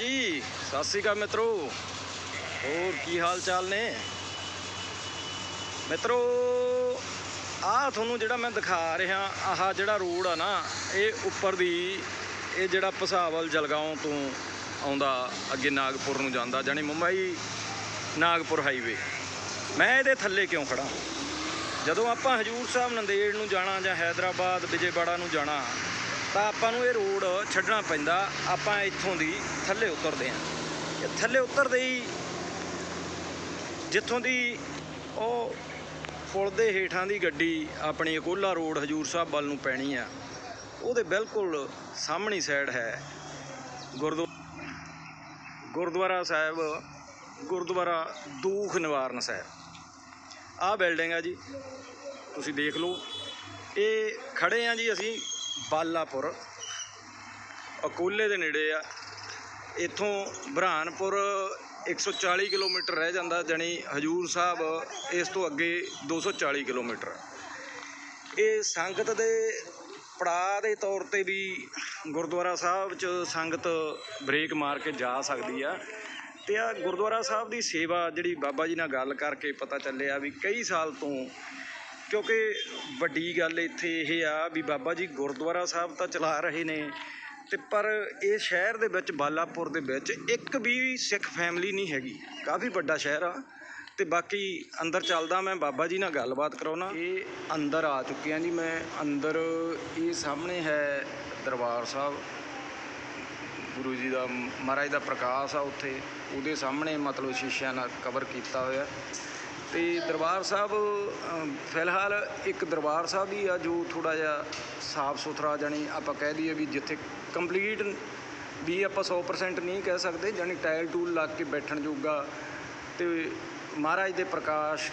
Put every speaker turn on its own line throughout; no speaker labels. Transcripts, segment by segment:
ਜੀ, ਸਤਿ ਸ੍ਰੀ ਅਕਾਲ ਮਿੱਤਰੋ। ਹੋਰ ਕੀ ਹਾਲ ਚਾਲ ਨੇ? ਮਿੱਤਰੋ, ਆਹ ਤੁਹਾਨੂੰ ਜਿਹੜਾ ਮੈਂ ਦਿਖਾ ਰਿਹਾ, ਆਹ ਜਿਹੜਾ ਰੋਡ ਆ ਨਾ, ਇਹ ਉੱਪਰ ਦੀ, ਇਹ ਜਿਹੜਾ ਭਸਾਵਲ ਜਲਗਾਉਂ ਤੋਂ ਆਉਂਦਾ ਅੱਗੇ ਨਾਗਪੁਰ ਨੂੰ ਜਾਂਦਾ, ਜਾਣੀ ਮੁੰਬਈ ਨਾਗਪੁਰ ਹਾਈਵੇ। ਮੈਂ ਇਹਦੇ ਥੱਲੇ ਕਿਉਂ ਖੜਾ ਜਦੋਂ ਆਪਾਂ ਹਜੂਰ ਸਾਹਿਬ ਨੰਦੇੜ ਨੂੰ ਜਾਣਾ ਜਾਂ ਹੈਦਰਾਬਾਦ, ਵਿਜੇਵਾੜਾ ਨੂੰ ਜਾਣਾ ਤਾਂ ਆਪਾਂ ਨੂੰ ਇਹ ਰੋਡ ਛੱਡਣਾ ਪੈਂਦਾ, ਆਪਾਂ ਇੱਥੋਂ ਦੀ ਥੱਲੇ ਉਤਰਦੇ ਆਂ ਇਹ ਥੱਲੇ ਉਤਰਦੇ ਹੀ ਜਿੱਥੋਂ ਦੀ ਉਹ ਪੁਲ ਦੇ ਹੇਠਾਂ ਦੀ ਗੱਡੀ ਆਪਣੀ ਅਕੋਲਾ ਰੋਡ ਹਜੂਰ ਸਾਹਿਬ ਵੱਲ ਨੂੰ ਪੈਣੀ ਆ, ਉਹਦੇ ਬਿਲਕੁਲ ਸਾਹਮਣੀ ਸਾਈਡ ਹੈ ਗੁਰਦੁ, ਗੁਰਦੁਆਰਾ ਸਾਹਿਬ, ਗੁਰਦੁਆਰਾ ਦੂਖ ਨਿਵਾਰਨ ਸਾਹਿਬ। ਆਹ ਬਿਲਡਿੰਗ ਆ ਜੀ, ਤੁਸੀਂ ਦੇਖ ਲਓ। ਇਹ ਖੜੇ ਆ ਜੀ ਅਸੀਂ ਬਾਲਾਪੁਰ, ਅਕੋਲੇ ਦੇ ਨੇੜੇ ਆ। ਇੱਥੋਂ ਬ੍ਰਹਾਨਪੁਰ 140 ਕਿਲੋਮੀਟਰ ਰਹਿ ਜਾਂਦਾ, ਜਾਣੀ ਹਜੂਰ ਸਾਹਿਬ, ਇਸ ਤੋਂ ਅੱਗੇ 240 ਕਿਲੋਮੀਟਰ। ਇਹ ਸੰਗਤ ਦੇ ਪੜਾਅ ਦੇ ਤੌਰ ਤੇ ਵੀ ਗੁਰਦੁਆਰਾ ਸਾਹਿਬ 'ਚ ਸੰਗਤ ਬ੍ਰੇਕ ਮਾਰ ਕੇ ਜਾ ਸਕਦੀ ਆ। ਤੇ ਆ ਗੁਰਦੁਆਰਾ ਸਾਹਿਬ ਦੀ ਸੇਵਾ ਜਿਹੜੀ ਬਾਬਾ ਜੀ ਨਾਲ ਗੱਲ ਕਰਕੇ ਪਤਾ ਚੱਲਿਆ ਵੀ ਕਈ ਸਾਲ ਤੋਂ ਕਿਉਂਕਿ ਵੱਡੀ ਗੱਲ ਇੱਥੇ ਇਹ ਆ ਵੀ ਬਾਬਾ ਜੀ ਗੁਰਦੁਆਰਾ ਸਾਹਿਬ ਤਾਂ ਚਲਾ ਰਹੇ ਨੇ ਤੇ ਪਰ ਇਹ ਸ਼ਹਿਰ ਦੇ ਵਿੱਚ, ਬਾਲਾਪੁਰ ਦੇ ਵਿੱਚ ਇੱਕ ਵੀ ਸਿੱਖ ਫੈਮਿਲੀ ਨਹੀਂ ਹੈਗੀ। ਕਾਫੀ ਵੱਡਾ ਸ਼ਹਿਰ ਆ ਤੇ ਬਾਕੀ ਅੰਦਰ ਚੱਲਦਾ ਮੈਂ, ਬਾਬਾ ਜੀ ਨਾਲ ਗੱਲਬਾਤ ਕਰਾਉਣਾ। ਇਹ ਅੰਦਰ ਆ ਚੁੱਕੇ ਆ ਜੀ ਮੈਂ, ਅੰਦਰ ਇਹ ਸਾਹਮਣੇ ਹੈ ਦਰਬਾਰ ਸਾਹਿਬ। ਗੁਰੂ ਜੀ ਦਾ, ਮਹਾਰਾਜ ਦਾ ਪ੍ਰਕਾਸ਼ ਆ ਉੱਥੇ, ਉਹਦੇ ਸਾਹਮਣੇ ਮਤਲਬ ਸ਼ੀਸ਼ਿਆਂ ਨਾਲ ਕਵਰ ਕੀਤਾ ਹੋਇਆ। ਤੇ ਦਰਬਾਰ ਸਾਹਿਬ ਫਿਲਹਾਲ ਇੱਕ ਦਰਬਾਰ ਸਾਹਿਬ ਹੀ ਆ ਜੋ ਥੋੜਾ ਜਿਹਾ ਸਾਫ਼ ਸੁਥਰਾ ਜਾਣੀ ਆਪਾਂ ਕਹਿ ਦਈਏ ਵੀ ਜਿੱਥੇ ਕੰਪਲੀਟ ਵੀ ਆਪਾਂ 100% ਨਹੀਂ ਕਹਿ ਸਕਦੇ, ਜਾਣੀ ਟਾਇਲ ਟੂਲ ਲੱਗ ਕੇ ਬੈਠਣ ਜੋਗਾ ਤੇ ਮਹਾਰਾਜ ਦੇ ਪ੍ਰਕਾਸ਼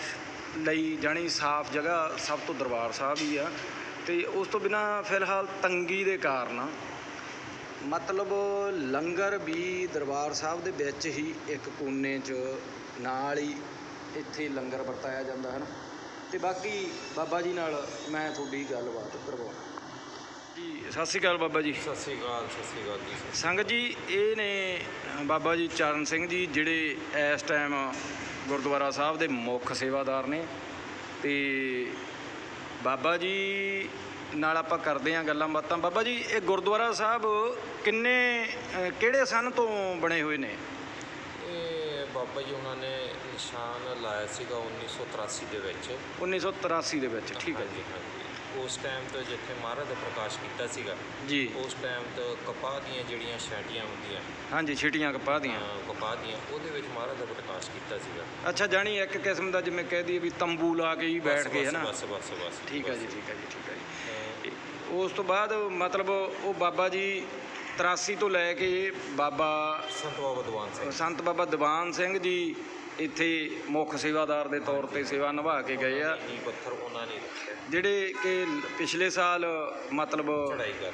ਲਈ ਜਾਣੀ ਸਾਫ਼ ਜਗ੍ਹਾ ਸਭ ਤੋਂ ਦਰਬਾਰ ਸਾਹਿਬ ਹੀ ਆ। ਤੇ ਉਸ ਤੋਂ ਬਿਨਾ ਫਿਲਹਾਲ ਤੰਗੀ ਦੇ ਕਾਰਨ ਮਤਲਬ ਲੰਗਰ ਵੀ ਦਰਬਾਰ ਸਾਹਿਬ ਦੇ ਵਿੱਚ ਹੀ ਇੱਕ ਕੋਨੇ 'ਚ ਨਾਲ ਹੀ ਇੱਥੇ ਲੰਗਰ ਵਰਤਾਇਆ ਜਾਂਦਾ ਹੈ ਨਾ। ਤੇ ਬਾਕੀ ਬਾਬਾ ਜੀ ਨਾਲ ਮੈਂ ਤੁਹਾਡੀ ਗੱਲਬਾਤ ਕਰਵਾਉਣਾ। ਜੀ ਸਤਿ ਸ਼੍ਰੀ ਅਕਾਲ ਬਾਬਾ ਜੀ।
ਸਤਿ ਸ੍ਰੀ ਅਕਾਲ ਸਤਿ ਸ੍ਰੀ ਅਕਾਲ ਜੀ।
ਸੰਗਤ ਜੀ ਇਹ ਨੇ ਬਾਬਾ ਜੀ ਚਰਨ ਸਿੰਘ ਜੀ ਜਿਹੜੇ ਇਸ ਟਾਈਮ ਗੁਰਦੁਆਰਾ ਸਾਹਿਬ ਦੇ ਮੁੱਖ ਸੇਵਾਦਾਰ ਨੇ। ਤੇ ਬਾਬਾ ਜੀ ਨਾਲ ਆਪਾਂ ਕਰਦੇ ਹਾਂ ਗੱਲਾਂ ਬਾਤਾਂ। ਬਾਬਾ ਜੀ ਇਹ ਗੁਰਦੁਆਰਾ ਸਾਹਿਬ ਕਿੰਨੇ ਕਿਹੜੇ ਸਨ ਤੋਂ ਬਣੇ ਹੋਏ ਨੇ?
ਜੀ ਉਹਨਾਂ ਨੇ ਨਿਸ਼ਾਨ ਲਾਇਆ ਸੀਗਾ 1983 ਦੇ ਵਿੱਚ।
1983 ਦੇ ਵਿੱਚ ਠੀਕ ਹੈ ਜੀ।
ਉਸ ਟਾਈਮ ਤੋਂ ਜਿੱਥੇ ਮਹਾਰਾਜ ਦਾ ਪ੍ਰਕਾਸ਼ ਕੀਤਾ ਸੀਗਾ
ਜੀ।
ਉਸ ਟਾਈਮ ਤੋਂ ਕਪਾਹ ਦੀਆਂ ਜਿਹੜੀਆਂ ਛਾਂਟੀਆਂ ਹੁੰਦੀਆਂ
ਹਾਂਜੀ ਛਿਟੀਆਂ ਕਪਾਹ ਦੀਆਂ।
ਕਪਾਹ ਦੀਆਂ ਉਹਦੇ ਵਿੱਚ ਮਹਾਰਾਜ ਦਾ ਪ੍ਰਕਾਸ਼ ਕੀਤਾ ਸੀਗਾ।
ਅੱਛਾ ਜਾਣੀ ਇੱਕ ਕਿਸਮ ਦਾ ਜਿਵੇਂ ਕਹਿ ਦਈਏ ਵੀ ਤੰਬੂ ਲਾ ਕੇ ਹੀ ਬੈਠ ਗਏ ਹੈ
ਬਸ, ਬਸ ਬਸ
ਠੀਕ ਹੈ ਜੀ। ਠੀਕ ਹੈ ਜੀ ਠੀਕ ਹੈ ਜੀ। ਉਸ ਤੋਂ ਬਾਅਦ ਮਤਲਬ ਉਹ ਬਾਬਾ ਜੀ 83 ਤੋਂ ਲੈ ਕੇ ਬਾਬਾ
ਸੰਤ ਬਾਬਾ ਦੀਵਾਨ ਸਿੰਘ।
ਸੰਤ ਬਾਬਾ ਦੀਵਾਨ ਸਿੰਘ ਜੀ ਇੱਥੇ ਮੁੱਖ ਸੇਵਾਦਾਰ ਦੇ ਤੌਰ ਤੇ ਸੇਵਾ ਨਿਭਾ ਕੇ ਗਏ ਆ।
ਪੱਥਰ ਉਹਨਾਂ ਨੇ
ਜਿਹੜੇ ਕਿ ਪਿਛਲੇ ਸਾਲ ਮਤਲਬ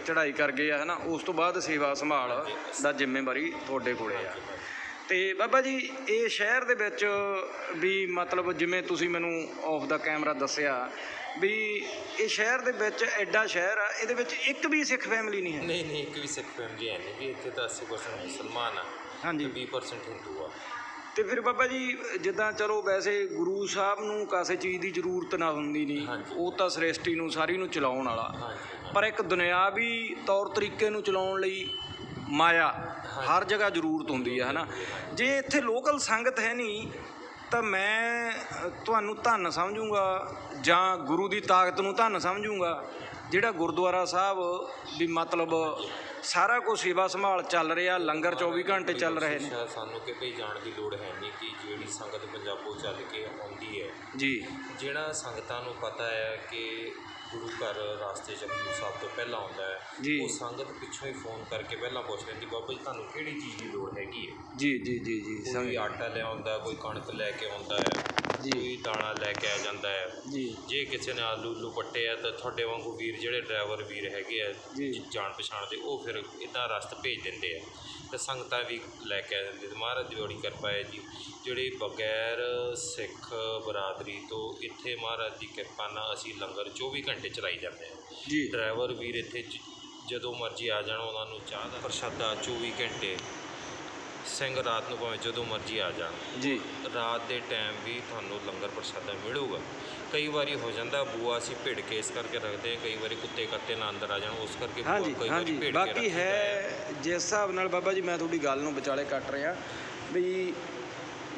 ਚੜ੍ਹਾਈ ਕਰ
ਗਏ ਆ ਹਨਾ ਉਸ ਤੋਂ ਬਾਅਦ ਸੇਵਾ ਸੰਭਾਲ ਦਾ ਜ਼ਿੰਮੇਵਾਰੀ ਤੁਹਾਡੇ ਕੋਲੇ ਆ। ਤੇ ਬਾਬਾ ਜੀ ਇਹ ਸ਼ਹਿਰ ਦੇ ਵਿੱਚ ਵੀ ਮਤਲਬ ਜਿਵੇਂ ਤੁਸੀਂ ਮੈਨੂੰ ਆਫ ਦਾ ਕੈਮਰਾ ਦੱਸਿਆ ਵੀ ਇਹ ਸ਼ਹਿਰ ਦੇ ਵਿੱਚ ਐਡਾ ਸ਼ਹਿਰ ਆ ਇਹਦੇ ਵਿੱਚ ਇੱਕ ਵੀ ਸਿੱਖ ਫੈਮਿਲੀ ਨਹੀਂ ਹੈ।
ਨਹੀਂ ਨਹੀਂ ਇੱਕ ਵੀ ਸਿੱਖ ਫੈਮਿਲੀ ਹੈ ਨਹੀਂ ਵੀ ਇੱਥੇ ਤਾਂ 80% ਮੁਸਲਮਾਨ ਆ
ਹਾਂਜੀ।
20% ਹਿੰਦੂ ਆ।
ਤੇ ਫਿਰ ਬਾਬਾ ਜੀ ਜਿੱਦਾਂ ਚਲੋ ਵੈਸੇ ਗੁਰੂ ਸਾਹਿਬ ਨੂੰ ਕਾਸੇ ਚੀਜ਼ ਦੀ ਜ਼ਰੂਰਤ ਨਾ ਹੁੰਦੀ ਨਹੀਂ। ਉਹ ਤਾਂ ਸ੍ਰਿਸ਼ਟੀ ਨੂੰ ਸਾਰੀ ਨੂੰ ਚਲਾਉਣ ਵਾਲਾ। ਪਰ ਇੱਕ ਦੁਨਿਆਵੀ ਤੌਰ ਤਰੀਕੇ ਨੂੰ ਚਲਾਉਣ ਲਈ ਮਾਇਆ ਹਰ ਜਗ੍ਹਾ ਜ਼ਰੂਰਤ ਹੁੰਦੀ ਹੈ ਹਨਾ? ਜੇ ਇੱਥੇ ਲੋਕਲ ਸੰਗਤ ਹੈ ਨਹੀਂ ਤਾਂ ਮੈਂ ਤੁਹਾਨੂੰ ਧੰਨ ਸਮਝੂੰਗਾ ਜਾਂ ਗੁਰੂ ਦੀ ਤਾਕਤ ਨੂੰ ਧੰਨ ਸਮਝੂੰਗਾ ਜਿਹੜਾ ਗੁਰਦੁਆਰਾ ਸਾਹਿਬ ਵੀ ਮਤਲਬ ਸਾਰਾ ਕੁਝ ਸੇਵਾ ਸੰਭਾਲ ਚੱਲ ਰਿਹਾ ਲੰਗਰ 24 ਘੰਟੇ ਚੱਲ ਰਹੇ ਨੇ।
ਸਾਨੂੰ ਕਿਤੇ ਜਾਣ ਦੀ ਲੋੜ ਹੈ ਨਹੀਂ ਕਿ ਜਿਹੜੀ ਸੰਗਤ ਪੰਜਾਬੋਂ ਚੱਲ ਕੇ ਆਉਂਦੀ ਹੈ।
ਜੀ।
ਜਿਹੜਾ ਸੰਗਤਾਂ ਨੂੰ ਪਤਾ ਹੈ ਕਿ ਗੁਰੂ ਘਰ ਰਾਸਤੇ ਚ ਹਜ਼ੂਰ ਸਾਹਿਬ ਤੋਂ ਪਹਿਲਾਂ ਆਉਂਦਾ
ਜੀ।
ਹੈ ਉਹ ਸੰਗਤ ਪਿੱਛੋਂ ਹੀ ਫੋਨ ਕਰਕੇ ਪਹਿਲਾਂ ਪੁੱਛ ਲੈਂਦੀ ਬਾਬਾ ਜੀ ਤੁਹਾਨੂੰ ਕਿਹੜੀ ਚੀਜ਼ ਦੀ ਲੋੜ ਹੈਗੀ ਹੈ
ਜੀ ਜੀ ਜੀ ਜੀ
ਕੋਈ
ਸਮਝ
ਆਟਾ ਲਿਆਉਂਦਾ ਕੋਈ ਕਣਕ ਲੈ ਕੇ ਆਉਂਦਾ ਹੈ
ਜੀ।
ਕੋਈ ਦਾਣਾ ਲੈ ਕੇ ਆ ਜਾਂਦਾ ਹੈ
ਜੀ
ਜੇ ਕਿਸੇ ਨੇ ਆਲੂ ਉਲੂ ਪੱਟੇ ਆ ਤਾਂ ਤੁਹਾਡੇ ਵਾਂਗੂ ਵੀਰ ਜਿਹੜੇ ਡਰਾਈਵਰ ਵੀਰ ਹੈਗੇ ਆ
ਜੀ।
ਜਾਣ ਪਛਾਣ ਦੇ ਉਹ ਫਿਰ ਇਦਾਂ ਰਸਤ ਭੇਜ ਦਿੰਦੇ ਆ ਤੇ ਸੰਗਤਾਂ ਵੀ ਲੈ ਕੇ ਆ ਜਾਂਦੇ ਤੇ ਮਹਾਰਾਜ ਦੀ ਬੜੀ ਕਿਰਪਾ ਹੈ ਜੀ। ਜਿਹੜੇ ਬਗੈਰ ਸਿੱਖ ਬਰਾਦਰੀ ਤੋਂ ਇੱਥੇ ਮਹਾਰਾਜ ਦੀ ਕਿਰਪਾ ਨਾਲ ਅਸੀਂ ਲੰਗਰ 24 ਘੰਟੇ ਚਲਾਈ ਜਾਂਦੇ ਆ
ਜੀ।
ਡਰਾਈਵਰ ਵੀਰ ਇੱਥੇ ਜ- ਜਦੋਂ ਮਰਜ਼ੀ ਆ ਜਾਣ ਉਹਨਾਂ ਨੂੰ ਚਾਹ ਦਾ ਪ੍ਰਸ਼ਾਦਾ 24 ਘੰਟੇ
ਸਿੰਘ ਰਾਤ ਨੂੰ ਭਾਵੇਂ ਜਦੋਂ ਮਰਜ਼ੀ ਆ ਜਾਣ।
ਜੀ।
ਰਾਤ ਦੇ ਟਾਈਮ ਵੀ ਤੁਹਾਨੂੰ ਲੰਗਰ ਪ੍ਰਸ਼ਾਦਾ ਮਿਲੂਗਾ। ਕਈ ਵਾਰੀ ਹੋ ਜਾਂਦਾ ਬੂਆ ਅਸੀਂ ਭਿੜ ਕੇ ਇਸ ਕਰਕੇ ਰੱਖਦੇ ਹਾਂ ਕਈ ਵਾਰੀ ਕੁੱਤੇ ਕੱਤੇ ਨਾ ਅੰਦਰ ਆ ਜਾਣ ਉਸ ਕਰਕੇ ਬੂਆ
ਹਾਂਜੀ
ਕਈ
ਹਾਂਜੀ।
ਵਾਰੀ ਭਿੜ ਕੇ
ਬਾਕੀ
ਰੱਖੀਦਾ
ਹੈ ਜਿਸ ਹਿਸਾਬ ਨਾਲ ਬਾਬਾ ਜੀ ਮੈਂ ਤੁਹਾਡੀ ਗੱਲ ਨੂੰ ਵਿਚਾਲੇ ਕੱਟ ਰਿਹਾ ਵੀ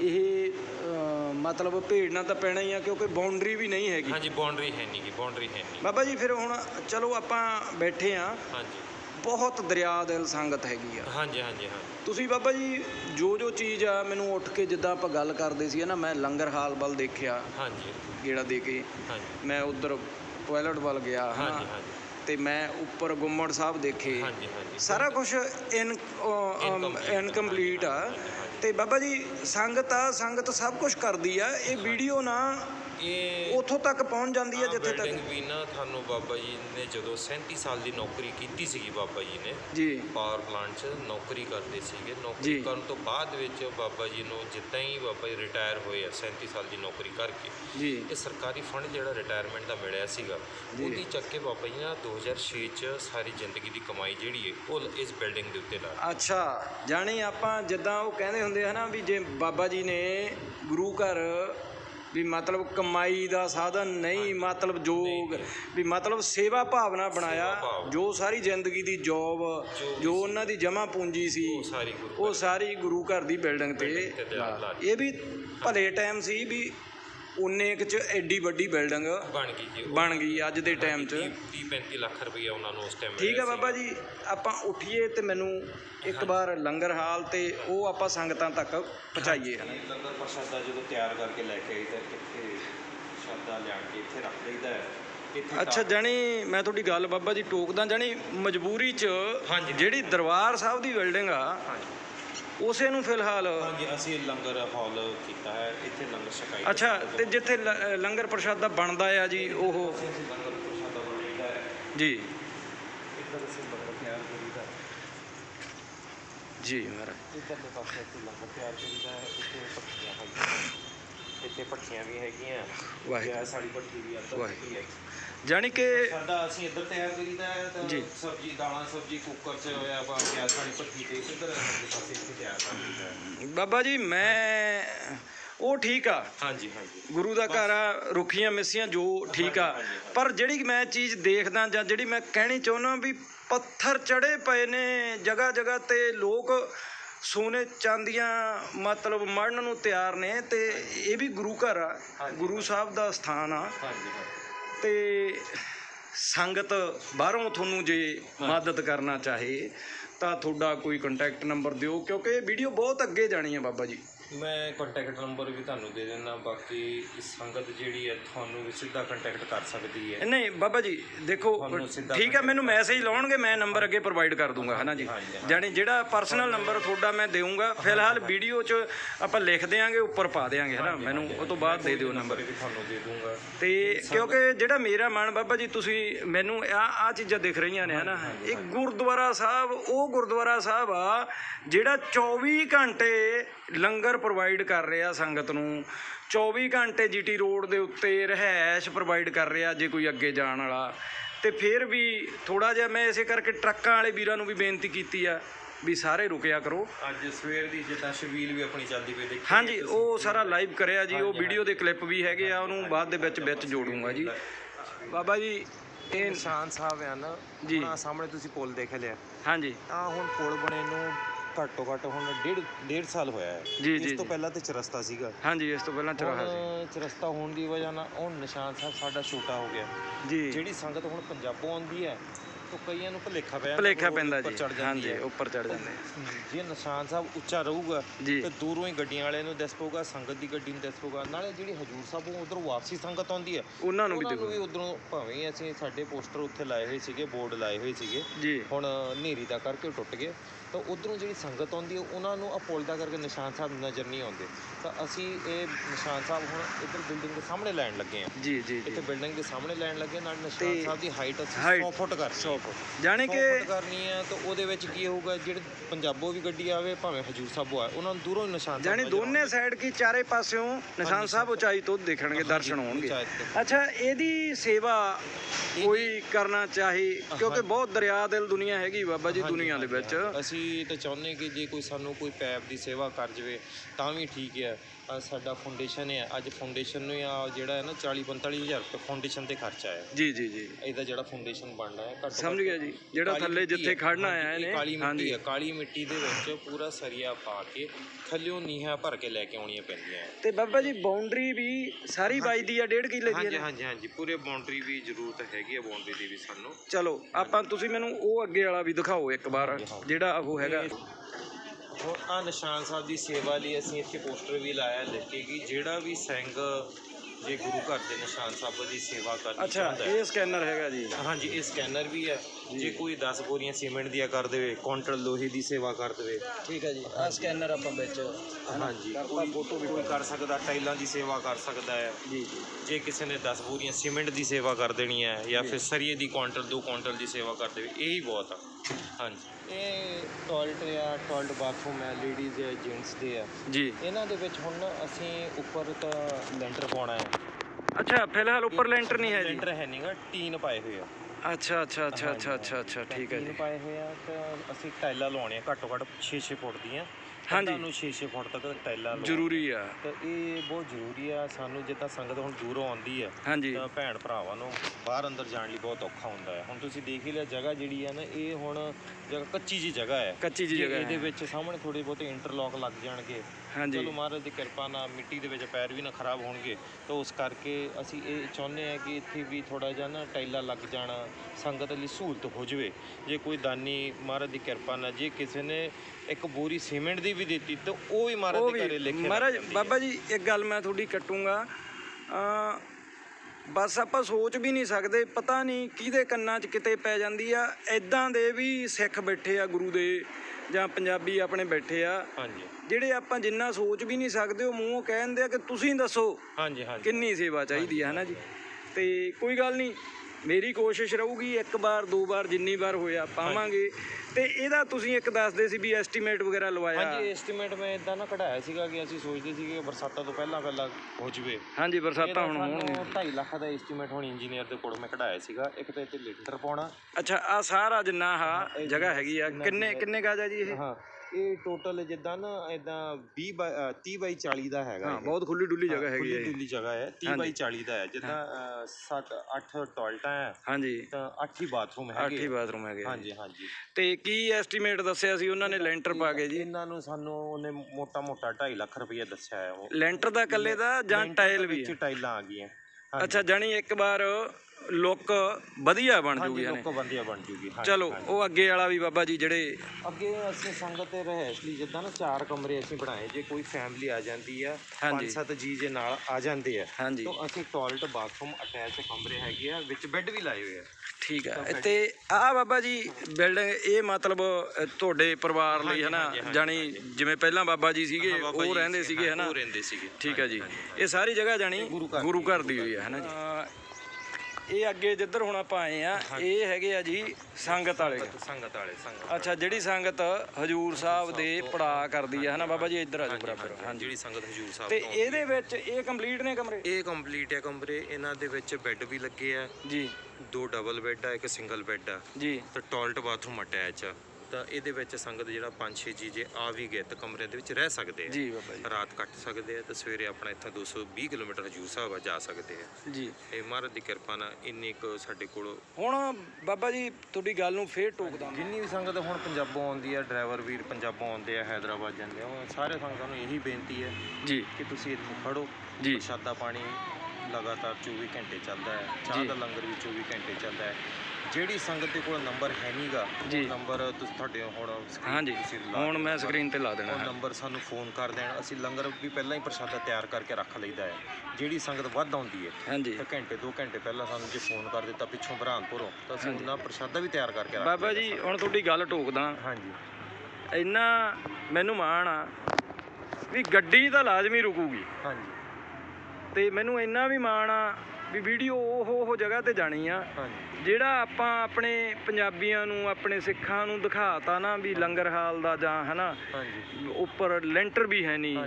ਇਹ ਅਹ, ਮਤਲਬ ਭੇੜਨਾ ਤਾਂ ਪੈਣਾ ਹੀ ਆ ਕਿਉਂਕਿ ਬਾਉਂਡਰੀ ਵੀ ਨਹੀਂ ਹੈਗੀ।
ਹਾਂਜੀ ਬਾਉਂਡਰੀ ਹੈ ਨਹੀਂ ਗੀ ਬਾਉਂਡਰੀ ਹੈ ਨਹੀਂ
ਬਾਬਾ ਜੀ ਫਿਰ ਹੁਣ ਚਲੋ ਆਪਾਂ ਬੈਠੇ ਆ
ਹਾਂਜੀ।
ਬਹੁਤ ਦਰਿਆ ਦਿਲ ਸੰਗਤ ਹੈਗੀ ਆ।
ਹਾਂਜੀ ਹਾਂਜੀ ਹਾਂਜੀ
ਤੁਸੀਂ ਬਾਬਾ ਜੀ ਜੋ ਜੋ ਚੀਜ਼ ਆ ਮੈਨੂੰ ਉੱਠ ਕੇ ਜਿੱਦਾਂ ਆਪਾਂ ਗੱਲ ਕਰਦੇ ਸੀ ਨਾ ਮੈਂ ਲੰਗਰ ਹਾਲ ਵੱਲ ਦੇਖਿਆ।
ਹਾਂਜੀ।
ਗੇੜਾ ਦੇ ਕੇ।
ਹਾਂਜੀ।
ਮੈਂ ਉਧਰ ਟਾਇਲਟ ਵੱਲ ਗਿਆ
ਹਾਂਜੀ ਹਾਂਜੀ।
ਤੇ ਮੈਂ ਉੱਪਰ ਗੁੰਮੜ ਸਾਹਿਬ ਦੇਖੇ।
ਹਾਂਜੀ ਹਾਂਜੀ।
ਸਾਰਾ ਕੁਝ ਇਨ ਇਨਕੰਪਲੀਟ ਆ। ਤੇ ਬਾਬਾ ਜੀ ਸੰਗਤ ਆ ਸੰਗਤ ਸਭ ਕੁਝ ਕਰਦੀ ਆ। ਇਹ ਵੀਡੀਓ ਨਾ
ਇਹ
ਉੱਥੋਂ ਤੱਕ ਪਹੁੰਚ ਜਾਂਦੀ ਆ ਜਿੱਥੇ
ਬਿਲਡਿੰਗ
ਤੱਕ
ਵੀ ਨਾ ਤੁਹਾਨੂੰ ਬਾਬਾ ਜੀ ਨੇ ਜਦੋਂ 37 ਸਾਲ ਦੀ ਨੌਕਰੀ ਕੀਤੀ ਸੀਗੀ ਬਾਬਾ ਜੀ ਨੇ
ਜੀ
ਪਾਵਰ ਪਲਾਂਟ 'ਚ ਨੌਕਰੀ ਕਰਦੇ ਸੀਗੇ। ਨੌਕਰੀ ਕਰਨ ਤੋਂ ਬਾਅਦ ਵਿੱਚ ਬਾਬਾ ਜੀ ਨੂੰ ਜਿੱਦਾਂ ਹੀ ਬਾਬਾ ਜੀ ਰਿਟਾਇਰ ਹੋਏ ਆ 37 ਸਾਲ ਦੀ ਨੌਕਰੀ ਕਰਕੇ
ਜੀ
ਇਹ ਸਰਕਾਰੀ ਫੰਡ ਜਿਹੜਾ ਰਿਟਾਇਰਮੈਂਟ ਦਾ ਮਿਲਿਆ ਸੀਗਾ। ਉਹਦੀ ਚੱਕ ਕੇ ਬਾਬਾ ਜੀ ਨੇ 2006 ਚ ਸਾਰੀ ਜ਼ਿੰਦਗੀ ਦੀ ਕਮਾਈ ਜਿਹੜੀ ਹੈ ਉਹ ਇਸ ਬਿਲਡਿੰਗ ਦੇ ਉੱਤੇ ਲਾ।
ਅੱਛਾ ਜਾਣੀ ਆਪਾਂ ਜਿੱਦਾਂ ਉਹ ਕਹਿੰਦੇ ਹੁੰਦੇ ਹਨਾ ਵੀ ਜੇ ਬਾਬਾ ਜੀ ਨੇ ਗੁਰੂ ਘਰ ਵੀ ਮਤਲਬ ਕਮਾਈ ਦਾ ਸਾਧਨ ਨਹੀਂ ਮਤਲਬ ਜੋ ਵੀ ਮਤਲਬ ਸੇਵਾ ਭਾਵਨਾ ਬਣਾਇਆ। ਜੋ ਸਾਰੀ ਜ਼ਿੰਦਗੀ ਦੀ ਜੋਬ
ਜੋ
ਉਹਨਾਂ ਦੀ ਜਮਾ ਪੂੰਜੀ ਸੀ
ਉਹ ਸਾਰੀ ਗੁਰੂ
ਘਰ ਦੀ। ਬਿਲਡਿੰਗ ਤੇ ਇਹ ਵੀ ਭਲੇ ਟਾਈਮ ਸੀ ਵੀ ਉਨੇ ਕੁ ਚ ਐਡੀ ਵੱਡੀ ਬਿਲਡਿੰਗ
ਬਣ ਗਈ ਜੀ ਉਹ।
ਬਣ ਗਈ ਅੱਜ ਦੇ ਟਾਈਮ 'ਚ।
30 35 ਲੱਖ ਰੁਪਈਆ ਉਹਨਾਂ ਨੂੰ ਉਸ ਟਾਈਮ
ਠੀਕ ਹੈ ਬਾਬਾ ਜੀ ਆਪਾਂ ਉੱਠੀਏ ਤੇ ਮੈਨੂੰ ਇੱਕ ਵਾਰ ਲੰਗਰ ਹਾਲ ਤੇ ਉਹ ਆਪਾਂ ਸੰਗਤਾਂ ਤੱਕ ਪਹੁੰਚਾਈਏ। ਹਨਾ
ਲੰਗਰ ਪ੍ਰਸ਼ਾਦਾ ਜਦੋਂ ਤਿਆਰ ਕਰਕੇ ਲੈ ਕੇ ਆਈਦਾ ਇੱਥੇ ਪ੍ਰਸ਼ਾਦਾ ਲਿਆ ਕੇ ਇੱਥੇ ਰੱਖ ਲਈਦਾ ਹੈ। ਇੱਥੇ
ਅੱਛਾ ਜਾਣੀ ਮੈਂ ਤੁਹਾਡੀ ਗੱਲ ਬਾਬਾ ਜੀ ਟੋਕਦਾ ਜਾਣੀ ਮਜਬੂਰੀ 'ਚ
ਹਾਂਜੀ।
ਜਿਹੜੀ ਦਰਬਾਰ ਸਾਹਿਬ ਦੀ ਬਿਲਡਿੰਗ ਆ
ਹਾਂਜੀ।
ਉਸੇ ਨੂੰ ਫਿਲਹਾਲ
ਹਾਂਜੀ ਅਸੀਂ ਲੰਗਰ ਹਾਲ ਕੀਤਾ ਹੈ ਇੱਥੇ ਲੰਗਰ ਛਕਾਈ ਦਾ
ਅੱਛਾ ਤੇ ਜਿੱਥੇ ਲ- ਲੰਗਰ ਪ੍ਰਸ਼ਾਦਾ ਬਣਦਾ ਆ ਜੀ ਉਹ
ਅਸੀਂ ਲੰਗਰ ਪ੍ਰਸ਼ਾਦਾ ਬਣਾਈਦਾ ਹੈ।
ਜੀ।
ਇੱਧਰ ਅਸੀਂ ਲੰਗਰ ਤਿਆਰ ਕਰੀਦਾ ਹੈ।
ਜੀ ਮਹਾਰਾਜ।
ਇੱਧਰਲੇ ਪਾਸੇ ਅਸੀਂ ਲੰਗਰ ਤਿਆਰ ਕਰੀਦਾ ਹੈ ਇੱਥੇ ਪੱਠੀਆਂ ਹੈਗੀਆਂ। ਇੱਥੇ ਪੱਠੀਆਂ ਵੀ ਹੈਗੀਆਂ
ਵਾਹਿਗੁਰੂ।
ਗੈਸ ਵਾਲੀ ਪੱਠੀ ਵੀ ਅੰਦਰ
ਵਾਹਿਗੁਰੂ।
ਪੱਠੀ ਹੈ
ਜਾਣੀ ਕਿ
ਸਾਡਾ ਅਸੀਂ ਇੱਧਰ ਤਿਆਰ ਕਰੀਦਾ ਹੈ ਤਾਂ
ਜੀ।
ਸਬਜ਼ੀ ਦਾਲਾਂ ਸਬਜ਼ੀ ਕੁੱਕਰ 'ਚ ਹੋਇਆ ਆਪਾਂ ਗੈਸ ਵਾਲੀ ਪੱਠੀ ਤੇ ਇੱਧਰ ਦੇ ਪਾਸੇ ਇੱਥੇ ਤਿਆਰ ਕਰ ਲਈਦਾ ਹੈ।
ਬਾਬਾ ਜੀ ਮੈਂ ਉਹ ਠੀਕ ਆ।
ਹਾਂਜੀ ਹਾਂਜੀ।
ਗੁਰੂ ਦਾ ਘਰ ਆ ਰੁੱਖੀਆਂ ਮਿੱਸੀਆਂ ਜੋ ਠੀਕ ਆ।
ਹਾਂਜੀ, ਹਾਂਜੀ।
ਪਰ ਜਿਹੜੀ ਮੈਂ ਚੀਜ਼ ਦੇਖਦਾ ਜਾਂ ਜਿਹੜੀ ਮੈਂ ਕਹਿਣੀ ਚਾਹੁੰਦਾ ਵੀ ਪੱਥਰ ਚੜੇ ਪਏ ਨੇ ਜਗ੍ਹਾ ਜਗ੍ਹਾ ਤੇ ਲੋਕ ਸੋਨੇ ਚਾਂਦੀਆਂ ਮਤਲਬ ਮੜਨ ਨੂੰ ਤਿਆਰ ਨੇ ਤੇ ਇਹ ਵੀ ਗੁਰੂ ਘਰ ਆ
ਹਾਂਜੀ।
ਗੁਰੂ ਸਾਹਿਬ ਦਾ ਸਥਾਨ ਆ।
ਹਾਂਜੀ ਹਾਂਜੀ।
ਤੇ ਸੰਗਤ ਬਾਹਰੋਂ ਤੁਹਾਨੂੰ ਜੇ ਮਦਦ ਕਰਨਾ ਚਾਹੇ ਤਾਂ ਤੁਹਾਡਾ ਕੋਈ ਕੰਟੈਕਟ ਨੰਬਰ ਦਿਓ ਕਿਉਂਕਿ ਇਹ ਵੀਡੀਓ ਬਹੁਤ ਅੱਗੇ ਜਾਣੀ ਹੈ ਬਾਬਾ ਜੀ।
ਮੈਂ ਕੰਟੈਕਟ ਨੰਬਰ ਵੀ ਤੁਹਾਨੂੰ ਦੇ ਦਿੰਦਾ ਬਾਕੀ ਸੰਗਤ ਜਿਹੜੀ ਹੈ ਤੁਹਾਨੂੰ ਵੀ ਸਿੱਧਾ ਕੰਟੈਕਟ ਕਰ ਸਕਦੀ ਹੈ।
ਨਹੀਂ ਬਾਬਾ ਜੀ ਦੇਖੋ
ਤੁਹਾਨੂੰ ਸਿੱਧਾ
ਠੀਕ ਹੈ ਮੈਨੂੰ ਮੈਸੇਜ ਲਾਉਣਗੇ ਮੈਂ ਨੰਬਰ ਅੱਗੇ ਪ੍ਰੋਵਾਈਡ ਕਰ ਦੂੰਗਾ ਹਨਾ ਜੀ?
ਹਾਂਜੀ।
ਜਾਣੀ ਜਿਹੜਾ ਪਰਸਨਲ ਨੰਬਰ ਤੁਹਾਡਾ ਮੈਂ ਦੇਵਾਂਗਾ ਫਿਲਹਾਲ ਵੀਡੀਓ 'ਚ ਆਪਾਂ ਲਿਖ ਦਿਆਂਗੇ ਉੱਪਰ ਪਾ ਦਿਆਂਗੇ ਹਨਾ? ਮੈਨੂੰ ਉਹ ਤੋਂ ਬਾਅਦ ਦੇ ਦਿਓ ਨੰਬਰ
ਵੀ ਤੁਹਾਨੂੰ ਦੇ ਦੂੰਗਾ।
ਤੇ ਕਿਉਂਕਿ ਜਿਹੜਾ ਮੇਰਾ ਮਨ ਬਾਬਾ ਜੀ ਤੁਸੀਂ ਮੈਨੂੰ ਆ ਆ ਚੀਜ਼ਾਂ ਦਿਖ ਰਹੀਆਂ ਨੇ ਹਨਾ? ਇਹ ਗੁਰਦੁਆਰਾ ਸਾਹਿਬ ਉਹ ਗੁਰਦੁਆਰਾ ਸਾਹਿਬ ਆ ਜਿਹੜਾ 24 ਘੰਟੇ ਲੰਗਰ ਪ੍ਰੋਵਾਈਡ ਕਰ ਰਿਹਾ ਸੰਗਤ ਨੂੰ। 24 ਘੰਟੇ ਜੀਟੀ ਰੋਡ ਦੇ ਉੱਤੇ ਰਹਿائش ਪ੍ਰੋਵਾਈਡ ਕਰ ਰਿਹਾ ਜੇ ਕੋਈ ਅੱਗੇ ਜਾਣ ਵਾਲਾ। ਤੇ ਫਿਰ ਵੀ ਥੋੜਾ ਜਿਹਾ ਮੈਂ ਇਸੇ ਕਰਕੇ ਟਰੱਕਾਂ ਵਾਲੇ ਵੀਰਾਂ ਨੂੰ ਵੀ ਬੇਨਤੀ ਕੀਤੀ ਆ ਵੀ ਸਾਰੇ ਰੁਕਿਆ ਕਰੋ।
ਅੱਜ ਸਵੇਰ ਦੀ ਜਿੱਦਾਂ ਸ਼ਵੀਲ ਵੀ ਆਪਣੀ ਚੱਲਦੀ ਪਈ ਦੇਖੀ
ਹਾਂਜੀ ਉਹ ਸਾਰਾ ਲਾਈਵ ਕਰਿਆ ਜੀ ਉਹ ਵੀਡੀਓ ਦੇ ਕਲਿੱਪ ਵੀ ਹੈਗੇ ਆ ਉਹਨੂੰ ਬਾਅਦ ਦੇ ਵਿੱਚ ਵਿੱਚ ਜੋੜੂੰਗਾ ਜੀ। ਬਾਬਾ ਜੀ ਇਹ
ਇਨਸਾਨ ਸਾਹਿਬ ਆ ਨਾ
ਜੀ।
ਸਾਹਮਣੇ ਤੁਸੀਂ ਪੁਲ ਦੇਖ ਲਿਆ।
ਹਾਂਜੀ।
ਤਾਂ ਹੁਣ ਪੁਲ ਬਣੇ ਨੂੰ ਘੱਟੋ ਘੱਟ ਹੁਣ ਡੇਢ ਡੇਢ ਸਾਲ ਹੋਇਆ ਹੈ।
ਜੀ, ਜੀ,
ਇਸ ਤੋਂ
ਜੀ।
ਪਹਿਲਾਂ ਤੇ ਚਰਸਤਾ ਸੀਗਾ।
ਹਾਂਜੀ ਇਸ ਤੋਂ ਪਹਿਲਾਂ ਚਰਾਹਾ ਸੀ।
ਹੁਣ ਚਰਸਤਾ ਹੋਣ ਦੀ ਵਜ੍ਹਾ ਨਾਲ ਹੁਣ ਨਿਸ਼ਾਨ ਸਾਹਿਬ ਸਾਡਾ ਛੋਟਾ ਹੋ ਗਿਆ।
ਜੀ।
ਜਿਹੜੀ ਸੰਗਤ ਹੁਣ ਪੰਜਾਬੋਂ ਆਉਂਦੀ ਹੈ ਤਾਂ ਕਈਆਂ ਨੂੰ ਭੁਲੇਖਾ ਪਿਆ
ਭਲੇਖਾ
ਉਹ
ਪੈਂਦਾ
ਉੱਪਰ
ਜੀ।
ਚੜ੍ਹ ਜਾਂਦੀ
ਹਾਂਜੀ
ਹੈ।
ਉੱਪਰ ਚੜ ਜਾਂਦੇ ਆ।
ਜੇ ਨਿਸ਼ਾਨ ਸਾਹਿਬ ਉੱਚਾ ਰਹੂਗਾ
ਜੀ।
ਤੇ ਦੂਰੋਂ ਹੀ ਗੱਡੀਆਂ ਵਾਲਿਆਂ ਨੂੰ ਦਿਸ ਪਊਗਾ ਸੰਗਤ ਦੀ ਗੱਡੀ ਨੂੰ ਦਿਸ ਪਊਗਾ। ਨਾਲੇ ਜਿਹੜੀ ਹਜੂਰ ਸਾਹਿਬੋਂ ਉਧਰੋਂ ਵਾਪਸੀ ਸੰਗਤ ਆਉਂਦੀ ਹੈ।
ਉਹਨਾਂ ਨੂੰ ਵੀ
ਉਹਨਾਂ ਨੂੰ
ਦੇਖੋ।
ਵੀ ਉਧਰੋਂ ਭਾਵੇਂ ਅਸੀਂ ਸਾਡੇ ਪੋਸਟਰ ਉੱਥੇ ਲਾਏ ਹੋਏ ਸੀਗੇ ਬੋਰਡ ਲਾਏ ਹੋਏ ਸੀਗੇ।
ਜੀ।
ਹੁਣ ਹਨੇਰੀ ਦਾ ਕਰਕੇ ਉਹ ਟੁੱਟ ਗਏ। ਤਾਂ ਉਧਰੋਂ ਜਿਹੜੀ ਸੰਗਤ ਆਉਂਦੀ ਹੈ ਉਹਨਾਂ ਨੂੰ ਆ ਪੁਲ ਦਾ ਕਰਕੇ ਨਿਸ਼ਾਨ ਸਾਹਿਬ ਨਜ਼ਰ ਨਹੀਂ ਆਉਂਦੇ। ਤਾਂ ਅਸੀਂ ਇਹ ਨਿਸ਼ਾਨ ਸਾਹਿਬ ਹੁਣ ਇੱਧਰ ਬਿਲਡਿੰਗ ਦੇ ਸਾਹਮਣੇ ਲੈਣ ਲੱਗੇ ਹਾਂ।
ਜੀ ਜੀ
ਇੱਥੇ ਬਿਲਡਿੰਗ ਦੇ ਸਾਹਮਣੇ ਲੈਣ ਲੱਗੇ ਨਾਲ ਨਿਸ਼ਾਨ ਸਾਹਿਬ ਦੀ ਹਾਈਟ ਅਸੀਂ
height
100 ਫੁੱਟ ਕਰਨੀ
100
ਹੈ
ਫੁੱਟ।
100
ਕਿ
ਫੁੱਟ ਕਰਨੀ ਹੈ ਤਾਂ ਉਹਦੇ ਵਿੱਚ ਕੀ ਹੋਊਗਾ ਜਿਹੜੇ ਪੰਜਾਬੋਂ ਵੀ ਗੱਡੀ ਆਵੇ ਭਾਵੇਂ ਹਜੂਰ ਸਾਹਿਬੋਂ ਆਏ ਉਹਨਾਂ ਨੂੰ ਦੂਰੋਂ ਨਿਸ਼ਾਨ ਸਾਹਿਬ ਨਜ਼ਰ
ਦੋਨੇ। ਸਾਈਡ ਕੀ ਚਾਰੇ ਪਾਸਿਓਂ ਨਿਸ਼ਾਨ ਸਾਹਿਬ ਉਚਾਈ ਤੋਂ ਦੇਖਣਗੇ ਦਰਸ਼ਨ ਹੋਣਗੇ। ਅੱਛਾ ਇਹਦੀ ਸੇਵਾ ਕੋਈ ਕਰਨਾ ਚਾਹੇ? ਕਿਉਂਕਿ ਬਹੁਤ ਦਰਿਆ ਦਿਲ ਦੁਨੀਆ ਹੈਗੀ ਬਾਬਾ ਜੀ ਦੁਨੀਆ ਦੇ ਵਿੱਚ।
ਅਸੀਂ ਅਸੀਂ ਤਾਂ ਚਾਹੁੰਦੇ ਕਿ ਜੇ ਕੋਈ ਸਾਨੂੰ ਕੋਈ ਪੈਪ ਦੀ ਸੇਵਾ ਕਰ ਜਵੇ ਤਾਂ ਵੀ ਠੀਕ ਹੈ। ਆਹ ਸਾਡਾ ਫਾਊਂਡੇਸ਼ਨ ਹੈ। ਅੱਜ ਫਾਊਂਡੇਸ਼ਨ ਨੂੰ ਆ ਜਿਹੜਾ ਹੈ ਨਾ 40 45 ਹਜ਼ਾਰ ਰੁਪਏ ਫਾਊਂਡੇਸ਼ਨ ਤੇ ਖਰਚਾ ਹੈ
ਜੀ ਜੀ ਜੀ।
ਇਹਦਾ ਜਿਹੜਾ ਫਾਊਂਡੇਸ਼ਨ ਬਣਨਾ ਹੈ ਘੱਟੋ
ਸਮਝ ਗਿਆ ਜੀ। ਜਿਹੜਾ ਥੱਲੇ ਜਿੱਥੇ
ਹੈ।
ਖੜਨਾ ਆਇਆ ਇਹਨੇ।
ਕਾਲੀ ਮਿੱਟੀ ਹੈ। ਕਾਲੀ ਮਿੱਟੀ ਦੇ ਵਿੱਚ ਪੂਰਾ ਸਰੀਆ ਪਾ ਕੇ ਥੱਲਿਓਂ ਨੀਹਾਂ ਭਰ ਕੇ ਲੈ ਕੇ ਆਉਣੀਆਂ ਪੈਂਦੀਆਂ ਹੈ।
ਤੇ ਬਾਬਾ ਜੀ ਬਾਉਂਡਰੀ ਵੀ ਸਾਰੀ ਵੱਜਦੀ ਆ ਡੇਢ ਕਿੱਲੇ ਦੀ
ਹਾਂਜੀ
ਹੈ ਨਾ?
ਹਾਂਜੀ ਹਾਂਜੀ। ਪੂਰੇ ਬਾਉਂਡਰੀ ਵੀ ਜ਼ਰੂਰਤ ਹੈਗੀ ਹੈ ਬਾਉਂਡਰੀ ਦੀ ਵੀ ਸਾਨੂੰ।
ਚਲੋ ਆਪਾਂ ਤੁਸੀਂ ਮੈਨੂੰ ਉਹ ਅੱਗੇ ਵਾਲਾ ਵੀ ਦਿਖਾਓ ਇੱਕ ਵਾਰ ਜਿਹੜਾ ਉਹ ਹੈਗਾ।
ਹੁਣ ਆ ਨਿਸ਼ਾਨ ਸਾਹਿਬ ਦੀ ਸੇਵਾ ਲਈ ਅਸੀਂ ਇੱਥੇ ਪੋਸਟਰ ਵੀ ਲਾਇਆ ਲਿਖ ਕੇ ਕਿ ਜਿਹੜਾ ਵੀ ਸਿੰਘ ਜੇ ਗੁਰੂ ਘਰ ਦੇ ਨਿਸ਼ਾਨ ਸਾਹਿਬ ਦੀ ਸੇਵਾ ਕਰਨੀ
ਅੱਛਾ
ਚਾਹੁੰਦਾ ਹੈ।
ਇਹ ਸਕੈਨਰ ਹੈਗਾ ਜੀ।
ਹਾਂਜੀ ਇਹ ਸਕੈਨਰ ਵੀ ਹੈ। ਜੇ। ਕੋਈ 10 ਬੋਰੀਆਂ ਸੀਮੈਂਟ ਦੀਆਂ ਕਰ ਦੇਵੇ ਕੁਆਂਟਲ ਲੋਹੇ ਦੀ ਸੇਵਾ ਕਰ ਦੇਵੇ।
ਠੀਕ ਹੈ ਜੀ ਆ ਸਕੈਨਰ ਆਪਾਂ ਵਿੱਚ
ਹਾਂਜੀ। ਕੋਈ ਫੋਟੋ ਵੀ ਕੋਈ ਕਰ ਸਕਦਾ ਟਾਈਲਾਂ ਦੀ ਸੇਵਾ ਕਰ ਸਕਦਾ ਹੈ।
ਜੀ ਜੀ।
ਜੇ ਕਿਸੇ ਨੇ 10 ਬੋਰੀਆਂ ਸੀਮੈਂਟ ਦੀ ਸੇਵਾ ਕਰ ਦੇਣੀ ਹੈ ਜਾਂ ਫਿਰ ਸਰੀਏ ਦੀ ਕੁਆਂਟਲ 2 ਕੁਆਂਟਲ ਦੀ ਸੇਵਾ ਕਰ ਦੇਵੇ ਇਹੀ ਬਹੁਤ ਆ। ਹਾਂਜੀ। ਇਹ ਟਾਇਲਟ ਆ ਟਾਇਲਟ ਬਾਥਰੂਮ ਹੈ ਲੇਡੀਜ਼ ਹੈ ਜੈਂਟਸ ਦੇ ਆ।
ਜੀ।
ਇਹਨਾਂ ਦੇ ਵਿੱਚ ਹੁਣ ਅਸੀਂ ਉੱਪਰ ਤਾਂ ਲੈਂਟਰ ਪਾਉਣਾ ਹੈ।
ਅੱਛਾ ਫਿਲਹਾਲ ਉੱਪਰ ਲੈਂਟਰ ਨਹੀਂ ਹੈ ਜੀ?
ਲੈਂਟਰ ਹੈ ਨਹੀਂਗਾ ਟੀਨ ਪਾਏ ਹੋਏ ਆ।
ਅੱਛਾ ਅੱਛਾ ਅੱਛਾ ਅੱਛਾ ਅੱਛਾ ਅੱਛਾ ਠੀਕ ਹੈ
ਟੀਨ
ਜੀ।
ਪਾਏ ਹੋਏ ਆ ਤਾਂ ਅਸੀਂ ਟਾਈਲਾਂ ਲਾਉਣੀਆਂ ਘੱਟੋ ਘੱਟ 6-6 ਫੁੱਟ ਦੀਆਂ।
ਹਾਂਜੀ।
ਨੂੰ 6-6 ਫੁੱਟ ਤੱਕ ਟਾਈਲਾਂ ਲਾਉਣੀਆਂ।
ਜ਼ਰੂਰੀ ਆ।
ਤਾਂ ਇਹ ਬਹੁਤ ਜ਼ਰੂਰੀ ਆ ਸਾਨੂੰ ਜਿੱਦਾਂ ਸੰਗਤ ਹੁਣ ਦੂਰੋਂ ਆਉਂਦੀ ਆ
ਹਾਂਜੀ।
ਤਾਂ ਭੈਣ ਭਰਾਵਾਂ ਨੂੰ ਬਾਹਰ ਅੰਦਰ ਜਾਣ ਲਈ ਬਹੁਤ ਔਖਾ ਹੁੰਦਾ ਹੈ। ਹੁਣ ਤੁਸੀਂ ਦੇਖ ਹੀ ਲਿਆ ਜਗ੍ਹਾ ਜਿਹੜੀ ਆ ਨਾ ਇਹ ਹੁਣ ਜਗ੍ਹਾ ਕੱਚੀ ਜੀ ਜਗ੍ਹਾ ਹੈ।
ਕੱਚੀ ਜੀ
ਜੇ
ਜਗ੍ਹਾ
ਇਹਦੇ ਵਿੱਚ ਸਾਹਮਣੇ ਥੋੜੇ ਬਹੁਤੇ ਇੰਟਰਲੌਕ ਲੱਗ ਜਾਣਗੇ।
ਹਾਂਜੀ।
ਚਲੋ ਮਹਾਰਾਜ ਦੀ ਕਿਰਪਾ ਨਾਲ ਮਿੱਟੀ ਦੇ ਵਿੱਚ ਪੈਰ ਵੀ ਨਾ ਖਰਾਬ ਹੋਣਗੇ ਤਾਂ ਉਸ ਕਰਕੇ ਅਸੀਂ ਇਹ ਚਾਹੁੰਦੇ ਹਾਂ ਕਿ ਇੱਥੇ ਵੀ ਥੋੜਾ ਜਿਹਾ ਨਾ ਟਾਈਲਾਂ ਲੱਗ ਜਾਣਾ ਸੰਗਤ ਲਈ ਸਹੂਲਤ ਹੋ ਜਵੇ। ਜੇ ਕੋਈ ਦਾਨੀ ਮਹਾਰਾਜ ਦੀ ਕਿਰਪਾ ਨਾਲ ਜੇ ਕਿਸੇ ਨੇ ਇੱਕ ਬੋਰੀ ਸੀਮੈਂਟ ਦੀ ਵੀ ਦਿੱਤੀ ਤਾਂ ਉਹ ਵੀ ਮਹਾਰਾਜ
ਉਹ
ਦੇ ਘਰੇ
ਵੀ
ਲਿਖੇ
ਮਹਾਰਾਜ ਬਾਬਾ ਜੀ ਇੱਕ ਗੱਲ ਮੈਂ ਤੁਹਾਡੀ ਕੱਟੂੰਗਾ। ਅ ਬਸ ਆਪਾਂ ਸੋਚ ਵੀ ਨਹੀਂ ਸਕਦੇ ਪਤਾ ਨਹੀਂ ਕਿਹਦੇ ਕੰਨਾਂ 'ਚ ਕਿਤੇ ਪੈ ਜਾਂਦੀ ਆ। ਐਦਾਂ ਦੇ ਵੀ ਸਿੱਖ ਬੈਠੇ ਆ ਗੁਰੂ ਦੇ। ਜਾਂ ਪੰਜਾਬੀ ਆਪਣੇ ਬੈਠੇ ਆ
ਹਾਂਜੀ।
ਜਿਹੜੇ ਆਪਾਂ ਜਿੰਨਾ ਸੋਚ ਵੀ ਨਹੀਂ ਸਕਦੇ ਉਹ ਮੂੰਹੋਂ ਕਹਿੰਦੇ ਆ ਕਿ ਤੁਸੀਂ ਦੱਸੋ
ਹਾਂਜੀ ਹਾਂਜੀ।
ਕਿੰਨੀ ਸੇਵਾ ਚਾਹੀਦੀ ਹੈ ਹਨਾ ਜੀ? ਤੇ ਕੋਈ ਗੱਲ ਨਹੀਂ ਮੇਰੀ ਕੋਸ਼ਿਸ਼ ਰਹੂਗੀ ਇੱਕ ਵਾਰ ਦੋ ਵਾਰ ਜਿੰਨੀ ਵਾਰ ਹੋਇਆ ਪਾਵਾਂਗੇ। ਤੇ ਇਹਦਾ ਤੁਸੀਂ ਇੱਕ ਦੱਸਦੇ ਸੀ ਵੀ ਐਸਟੀਮੇਟ ਵਗੈਰਾ ਲਵਾਇਆ।
ਹਾਂਜੀ ਐਸਟੀਮੇਟ ਮੈਂ ਇਦਾਂ ਨਾ ਕਢਾਇਆ ਸੀਗਾ ਕਿ ਅਸੀਂ ਸੋਚਦੇ ਸੀਗੇ ਕਿ ਬਰਸਾਤਾਂ ਤੋਂ ਪਹਿਲਾਂ ਪਹਿਲਾਂ ਹੋ ਜਵੇ।
ਹਾਂਜੀ ਬਰਸਾਤਾਂ ਹੁਣ ਹੋਣਗੀਆਂ।
2.5 ਲੱਖ ਦਾ ਐਸਟੀਮੇਟ ਹੁਣ ਇੰਜੀਨੀਅਰ ਦੇ ਕੋਲ ਮੈਂ ਕਢਾਇਆ ਸੀਗਾ। ਇੱਕ ਤਾਂ ਇੱਥੇ ਲੈਂਟਰ ਪਾਉਣਾ।
ਅੱਛਾ ਆ ਸਾਰਾ ਜਿੰਨਾ ਆਹ ਜਗ੍ਹਾ ਹੈਗੀ ਆ। ਕਿੰਨੇ ਕਿੰਨੇ ਗਾਜ ਆ ਜੀ ਇਹ?
ਹਾਂ ਇਹ ਟੋਟਲ ਜਿੱਦਾਂ ਨਾ ਇਦਾਂ 20 ਬਾਈ- ਅ, 30 ਬਾਈ 40 ਦਾ ਹੈਗਾ
ਹਾਂ। ਬਹੁਤ ਖੁੱਲੀ ਡੁੱਲੀ ਜਗ੍ਹਾ ਹੈਗੀ
ਖੁੱਲੀ
ਆ ਇਹ।
ਡੁੱਲੀ ਜਗ੍ਹਾ ਹੈ 30 ਬਾਈ 40 ਦਾ ਹੈ। ਜਿੱਦਾਂ 7 8 ਟਾਇਲਟਾਂ ਹੈ
ਹਾਂਜੀ।
ਤਾਂ 8 ਹੀ ਬਾਥਰੂਮ
ਅੱਠ ਹੀ
ਹੈਗੇ
ਬਾਥਰੂਮ ਹੈਗੇ।
ਹਾਂਜੀ ਹਾਂਜੀ।
ਤੇ ਕੀ ਐਸਟੀਮੇਟ ਦੱਸਿਆ ਸੀ ਉਹਨਾਂ ਨੇ ਲੈਂਟਰ ਪਾ ਕੇ ਜੀ?
ਇਹਨਾਂ ਨੂੰ ਸਾਨੂੰ ਉਹਨੇ ਮੋਟਾ ਮੋਟਾ 2.5 ਲੱਖ ਰੁਪਏ ਦੱਸਿਆ ਹੈ ਉਹ।
ਲੈਂਟਰ ਦਾ ਇਕੱਲੇ ਦਾ ਜਾਂ ਟਾਇਲ ਵੀ
ਵਿੱਚ
ਹੈ?
ਟਾਈਲਾਂ ਆ ਗਈਆਂ।
ਅੱਛਾ ਜਾਣੀ ਇੱਕ ਵਾਰ ਲੁੱਕ ਵਧੀਆ ਬਣ
ਹਾਂਜੀ
ਜੂਗੀ
ਲੋਕ ਬੰਦਿਆ ਬਣ ਜੂਗੀ ਹਾਂਜੀ,
ਚਲੋ
ਹਾਂਜੀ।
ਉਹ ਅੱਗੇ ਵਾਲਾ ਵੀ ਬਾਬਾ ਜੀ ਜਿਹੜੇ
ਅੱਗੇ ਅਸੀਂ ਸੰਗਤ ਤੇ ਰਹਿਸ਼ ਲਈ ਜਿੱਦਾਂ ਨਾ ਚਾਰ ਕਮਰੇ ਅਸੀਂ ਬਣਾਏ ਜੇ ਕੋਈ ਫੈਮਿਲੀ ਆ ਜਾਂਦੀ ਆ
ਹਾਂਜੀ।
ਪੰਜ ਸੱਤ ਜੀ ਜੇ ਨਾਲ ਆ ਜਾਂਦੇ ਆ
ਹਾਂਜੀ।
ਤਾਂ ਅਸੀਂ ਟਾਇਲਟ ਬਾਥਰੂਮ ਅਟੈਚ ਕਮਰੇ ਹੈਗੇ ਆ ਵਿੱਚ ਬੈੱਡ ਵੀ ਲਾਏ ਹੋਏ ਆ।
ਠੀਕ ਆ ਤੇ ਆ ਬਾਬਾ ਜੀ ਬਿਲਡਿੰਗ ਇਹ ਮਤਲਬ ਅ, ਤੁਹਾਡੇ ਪਰਿਵਾਰ ਲਈ ਹਨਾ ਜਾਣੀ ਜਿਵੇਂ ਪਹਿਲਾਂ ਬਾਬਾ ਜੀ ਸੀਗੇ
ਹਾਂ, ਬਾਬਾ
ਉਹ
ਜੀ
ਰਹਿੰਦੇ ਸੀਗੇ
ਹਾਂ,
ਹਨਾ।
ਉਹ ਰਹਿੰਦੇ ਸੀਗੇ।
ਠੀਕ ਆ ਜੀ। ਇਹ ਸਾਰੀ ਜਗ੍ਹਾ ਜਾਣੀ
ਗੁਰੂ ਘਰ
ਗੁਰੂ ਘਰ ਦੀ ਹੋਈ ਹੈ ਹਨਾ ਜੀ। ਇਹ ਅੱਗੇ ਜਿੱਧਰ ਹੁਣ ਆਪਾਂ ਆਏ ਆ ਇਹ ਹੈਗੇ ਆ ਜੀ ਸੰਗਤ ਵਾਲੇ।
ਸੰਗਤ ਵਾਲੇ ਸੰਗਤ
ਅੱਛਾ ਜਿਹੜੀ ਸੰਗਤ ਹਜੂਰ ਸਾਹਿਬ ਦੇ ਪੜਾ ਕਰਦੀ ਹੈ ਹਨਾ ਬਾਬਾ ਜੀ? ਇੱਧਰ ਆ ਜਾਓ ਬਰਾਬਰ ਹਾਂਜੀ।
ਜਿਹੜੀ ਸੰਗਤ ਹਜੂਰ ਸਾਹਿਬ
ਤੇ
ਤੋਂ
ਇਹਦੇ ਵਿੱਚ ਇਹ ਕੰਪਲੀਟ ਨੇ ਕਮਰੇ?
ਇਹ ਕੰਪਲੀਟ ਹੈ ਕਮਰੇ ਇਹਨਾਂ ਦੇ ਵਿੱਚ ਬੈੱਡ ਵੀ ਲੱਗੇ ਆ।
ਜੀ।
ਦੋ ਡਬਲ ਬੈੱਡ ਆ ਇੱਕ ਸਿੰਗਲ ਬੈੱਡ ਆ।
ਜੀ।
ਤੇ ਟਾਇਲਟ ਬਾਥਰੂਮ ਅਟੈਚ ਆ। ਤਾਂ ਇਹਦੇ ਵਿੱਚ ਸੰਗਤ ਜਿਹੜਾ 5-6 ਜੀ ਜੇ ਆ ਵੀ ਗਏ ਤਾਂ ਕਮਰੇ ਦੇ ਵਿੱਚ ਰਹਿ ਸਕਦੇ ਆ।
ਜੀ ਬਾਬਾ ਜੀ।
ਰਾਤ ਕੱਟ ਸਕਦੇ ਆ ਤੇ ਸਵੇਰੇ ਆਪਣਾ ਇੱਥੋਂ 220 ਕਿਲੋਮੀਟਰ ਹਜੂਰ ਸਾਹਿਬ ਆ ਜਾ ਸਕਦੇ ਆ।
ਜੀ।
ਇਹ ਮਹਾਰਾਜ ਦੀ ਕਿਰਪਾ ਨਾਲ ਇੰਨੀ ਕੁ ਸਾਡੇ ਕੋਲ
ਹੁਣ ਬਾਬਾ ਜੀ ਤੁਹਾਡੀ ਗੱਲ ਨੂੰ ਫੇਰ ਟੋਕਦਾ ਮੈਂ।
ਜਿੰਨੀ ਵੀ ਸੰਗਤ ਹੁਣ ਪੰਜਾਬੋਂ ਆਉਂਦੀ ਆ ਡਰਾਈਵਰ ਵੀਰ ਪੰਜਾਬੋਂ ਆਉਂਦੇ ਆ ਹੈਦਰਾਬਾਦ ਜਾਂਦੇ ਆ ਉਹ ਸਾਰੇ ਸੰਗਤਾਂ ਨੂੰ ਇਹੀ ਬੇਨਤੀ ਹੈ
ਜੀ।
ਕਿ ਤੁਸੀਂ ਇੱਥੇ ਖੜੋ
ਜੀ।
ਪ੍ਰਸ਼ਾਦਾ ਪਾਣੀ ਲਗਾਤਾਰ 24 ਘੰਟੇ ਚੱਲਦਾ ਹੈ। ਚਾਹ। ਦਾ ਲੰਗਰ ਵੀ 24 ਘੰਟੇ ਚੱਲਦਾ ਹੈ। ਜਿਹੜੀ ਸੰਗਤ ਦੇ ਕੋਲ ਨੰਬਰ ਹੈ ਨਹੀਂਗਾ
ਜੀ।
ਨੰਬਰ ਤੁਸੀਂ ਤੁਹਾਡੇ ਹੁਣ
ਹਾਂਜੀ। ਹੁਣ ਮੈਂ। ਸਕਰੀਨ ਤੇ ਲਾ ਦੇਣਾ
ਉਹ ਨੰਬਰ ਸਾਨੂੰ ਫੋਨ ਕਰ ਦੇਣ। ਅਸੀਂ ਲੰਗਰ ਵੀ ਪਹਿਲਾਂ ਹੀ ਪ੍ਰਸ਼ਾਦਾ ਤਿਆਰ ਕਰਕੇ ਰੱਖ ਲਈਦਾ ਹੈ। ਜਿਹੜੀ ਸੰਗਤ ਵੱਧ ਆਉਂਦੀ ਹੈ
ਹਾਂਜੀ।
ਤਾਂ ਘੰਟੇ 2 ਘੰਟੇ ਪਹਿਲਾਂ ਸਾਨੂੰ ਜੇ ਫੋਨ ਕਰ ਦਿੱਤਾ ਪਿੱਛੋਂ ਬਰਾਨਪੁਰੋਂ ਤਾਂ ਅਸੀਂ ਉਹਨਾਂ ਪ੍ਰਸ਼ਾਦਾ ਵੀ ਤਿਆਰ ਕਰਕੇ ਰੱਖ
ਬਾਬਾ ਜੀ ਹੁਣ ਤੁਹਾਡੀ ਗੱਲ ਟੋਕਦਾ।
ਹਾਂਜੀ।
ਇੰਨਾ ਮੈਨੂੰ ਮਾਣ ਆ ਵੀ ਗੱਡੀ ਤਾਂ ਲਾਜ਼ਮੀ ਰੁਕੂਗੀ।
ਹਾਂਜੀ।
ਤੇ ਮੈਨੂੰ ਇੰਨਾ ਵੀ ਮਾਣ ਆ ਵੀ ਵੀਡੀਓ ਉਹ ਉਹ ਜਗ੍ਹਾ ਤੇ ਜਾਣੀ ਆ। ਜਿਹੜਾ ਆਪਾਂ ਆਪਣੇ ਪੰਜਾਬੀਆਂ ਨੂੰ ਆਪਣੇ ਸਿੱਖਾਂ ਨੂੰ ਦਿਖਾਤਾ ਨਾ ਵੀ ਲੰਗਰ ਹਾਲ ਦਾ ਜਾਂ ਹਨਾ ਉੱਪਰ ਲੈਂਟਰ ਵੀ ਹੈ ਨਹੀਂ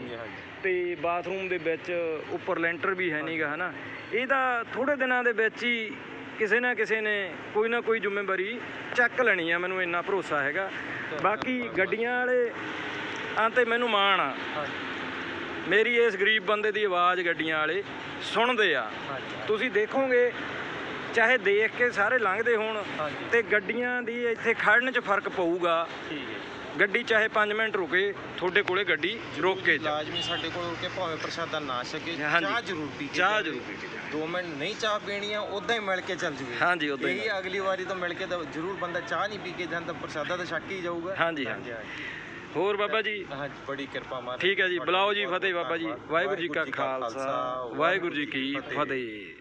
ਤੇ ਬਾਥਰੂਮ ਦੇ ਵਿੱਚ ਉੱਪਰ ਲੈਂਟਰ ਵੀ ਹੈ ਨਹੀਂਗਾ ਹਨਾ। ਇਹਦਾ ਥੋੜੇ ਦਿਨਾਂ ਦੇ ਵਿੱਚ ਹੀ ਕਿਸੇ ਨਾ ਕਿਸੇ ਨੇ ਕੋਈ ਨਾ ਕੋਈ ਜ਼ਿੰਮੇਵਾਰੀ ਚੱਕ ਲੈਣੀ ਆ ਮੈਨੂੰ ਇੰਨਾ ਭਰੋਸਾ ਹੈਗਾ। ਬਾਕੀ ਗੱਡੀਆਂ ਵਾਲੇ ਆਂ ਤੇ ਮੈਨੂੰ ਮਾਣ ਆ।
ਹਾਂਜੀ।
ਮੇਰੀ ਇਸ ਗਰੀਬ ਬੰਦੇ ਦੀ ਆਵਾਜ਼ ਗੱਡੀਆਂ ਵਾਲੇ ਸੁਣਦੇ ਆ। ਤੁਸੀਂ ਦੇਖੋਗੇ ਚਾਹੇ ਦੇਖ ਕੇ ਸਾਰੇ ਲੰਘਦੇ ਹੋਣ ਤੇ ਗੱਡੀਆਂ ਦੀ ਇੱਥੇ ਖੜਨ 'ਚ ਫ਼ਰਕ ਪਊਗਾ।
ਠੀਕ ਹੈ
ਗੱਡੀ ਚਾਹੇ 5 ਮਿੰਟ ਰੁਕੇ ਤੁਹਾਡੇ ਕੋਲੇ ਗੱਡੀ ਰੋਕ ਕੇ ਜਾ
ਲਾਜ਼ਮੀ ਸਾਡੇ ਕੋਲ ਰੁਕੇ ਭਾਵੇਂ ਪ੍ਰਸ਼ਾਦਾ ਨਾ ਛਕੇ
ਹਾਂਜੀ।
ਚਾਹ ਜ਼ਰੂਰ ਪੀ ਕੇ
ਚਾਹ। ਜ਼ਰੂਰ ਪੀ ਕੇ।
ਦੋ ਮਿੰਟ ਨਹੀਂ ਚਾਹ ਪੀਣੀ ਆ ਉਦਾਂ ਹੀ ਮਿਲ ਕੇ ਚੱਲ ਜੂਗੇ
ਹਾਂਜੀ, ਉੱਦਾਂ ਹੀ
ਅਗਲੀ ਵਾਰੀ ਤੋਂ ਮਿਲ ਕੇ ਤਾਂ ਜ਼ਰੂਰ ਬੰਦਾ ਚਾਹ ਨਹੀਂ ਪੀ ਕੇ ਜਾਂਦਾ ਪ੍ਰਸ਼ਾਦਾ ਤਾਂ ਛੱਕ ਹੀ ਜਾਊਗਾ।
ਹਾਂਜੀ, ਹਾਂਜੀ। ਹੋਰ ਬਾਬਾ ਜੀ?
ਹਾਂਜੀ ਬੜੀ ਕਿਰਪਾ ਮਾਰ
ਠੀਕ ਹੈ ਜੀ ਬੁਲਾਓ ਜੀ ਫਤਿਹ ਬਾਬਾ ਜੀ। ਵਾਹਿਗੁਰੂ ਜੀ ਕਾ ਖਾਲਸਾ ਵਾਹਿਗੁਰੂ ਜੀ ਕੀ ਫਤਿਹ।